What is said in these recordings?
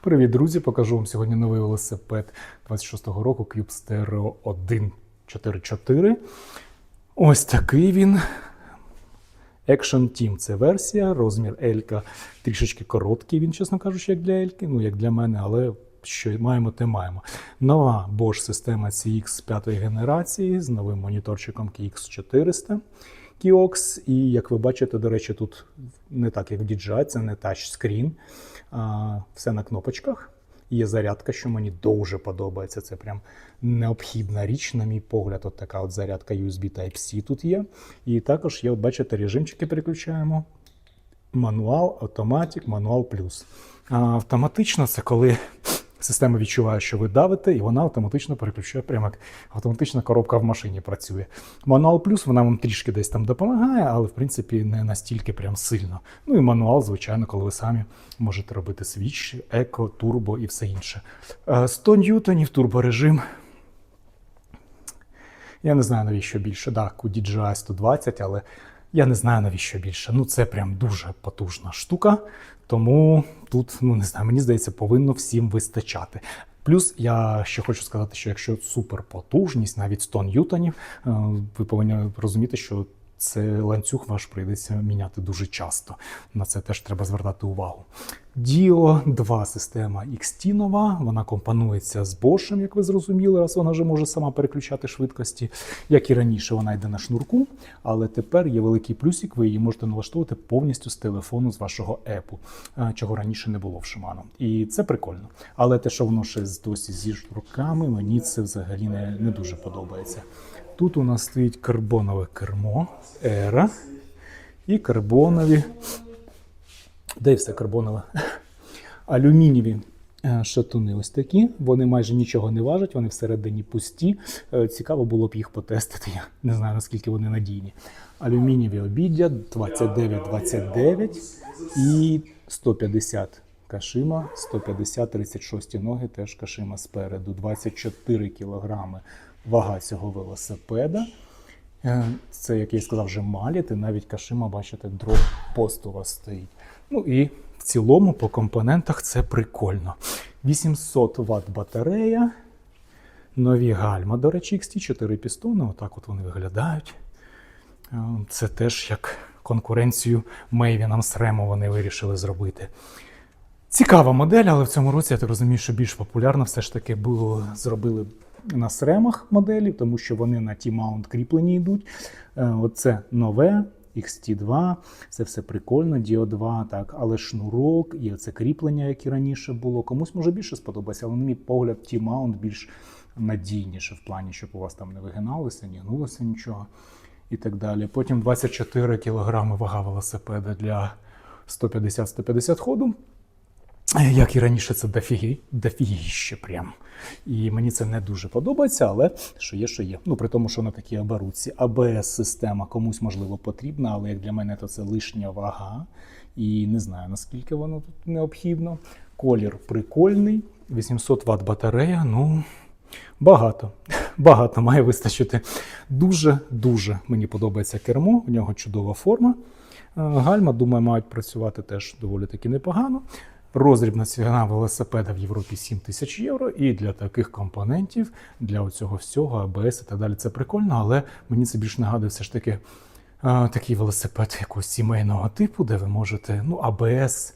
Привіт, друзі! Покажу вам сьогодні новий велосипед 26-го року Cube Stereo 144. Ось такий він. Action Team це версія, розмір L трішечки короткий, він, чесно кажучи, як для L, ну як для мене, але що маємо, те маємо. Нова Bosch система CX 5 генерації з новим моніторчиком KX400 Kiox. І як ви бачите, до речі, тут не так, як в DJI, це не тачскрін, все на кнопочках. Є зарядка, що мені дуже подобається. Це прям необхідна річ, на мій погляд. От така от зарядка USB Type-C тут є. І також є, от бачите, режимчики переключаємо. Мануал, автоматик, мануал плюс. Автоматично це коли система відчуває, що ви давите, і вона автоматично переключає, прямо як автоматична коробка в машині працює. Мануал плюс вона вам трішки десь там допомагає, але в принципі не настільки прям сильно. Ну і мануал, звичайно, коли ви самі можете робити свіч, еко, турбо і все інше. Е, 100 ньютонів, турборежим. Я не знаю, навіщо більше. Так, у DJI 120, але я не знаю, навіщо більше. Ну, це прям дуже потужна штука. Тому тут, ну не знаю, мені здається, повинно всім вистачати. Плюс я ще хочу сказати, що якщо суперпотужність, навіть 100 ньютонів, е, ви повинні розуміти, що це ланцюг ваш прийдеться міняти дуже часто. На це теж треба звертати увагу. Dio 2 система XT нова, вона компонується з Bosch, як ви зрозуміли, раз вона вже може сама переключати швидкості. Як і раніше, вона йде на шнурку, але тепер є великий плюсик, ви її можете налаштовувати повністю з телефону з вашого епу, е, чого раніше не було в Shimano. І це прикольно. Але те, що воно ще досі зі шнурками, мені це взагалі не, не дуже подобається. Тут у нас стоїть карбонове кермо, ера і карбонові де все карбонове. Алюмінієві е, шатуни ось такі. Вони майже нічого не важать, вони всередині пусті. Е, Цікаво було б їх потестити. Я не знаю наскільки вони надійні. Алюмінієві обіддя 29-29 і 150 кашима, 150 36 ноги, теж кашима спереду, 24 кілограми вага цього велосипеда. Е, Це, як я й сказав, вже маліт, і навіть кашима, бачите, дроп пост у вас стоїть. Ну і в цілому по компонентах це прикольно. 800 Вт батарея, нові гальма, до речі, XT, 4 пістони, отак от вони виглядають. Е, Це теж як конкуренцію Мейвінам з вони вирішили зробити. Цікава модель, але в цьому році я так розумію, що більш популярно все ж таки було зробили на сремах моделі, тому що вони на T-mount кріплені йдуть. Е, Оце нове. XT2, це все прикольно, Dio 2, так, але шнурок і оце кріплення, і раніше було. Комусь може більше сподобається, але на мій погляд, T-mount більш надійніше в плані, щоб у вас там не вигиналося, не гнулося нічого і так далі. Потім 24 кг вага велосипеда для 150-150 ходу. Як і раніше, це дофіги, дофігіще прям. І мені це не дуже подобається, але що є, що є. Ну, при тому, що на такій оборудці. АБС-система комусь, можливо, потрібна, але як для мене, то це лишня вага. І не знаю, наскільки воно тут необхідно. Колір прикольний, 800 Вт батарея. Ну, багато. Багато має вистачити. Дуже-дуже мені подобається кермо, в нього чудова форма. Е, Гальма, думаю, мають працювати теж доволі таки непогано. Розрібна ціна велосипеда в Європі 7 тисяч євро. І для таких компонентів, для цього всього, АБС і так далі, це прикольно, але мені це більш нагадує все ж таки е, такий велосипед якогось сімейного типу, де ви можете, ну, АБС.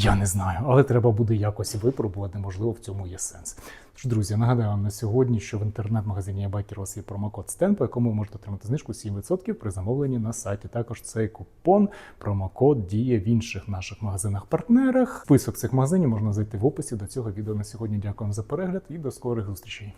Я не знаю, але треба буде якось випробувати, можливо, в цьому є сенс. Тож, друзі, нагадаю вам на сьогодні, що в інтернет-магазині вас є промокод STEN, по якому ви можете отримати знижку 7% при замовленні на сайті. Також цей купон, промокод діє в інших наших магазинах-партнерах. Список цих магазинів можна знайти в описі до цього відео на сьогодні. Дякую вам за перегляд і до скорих зустрічей.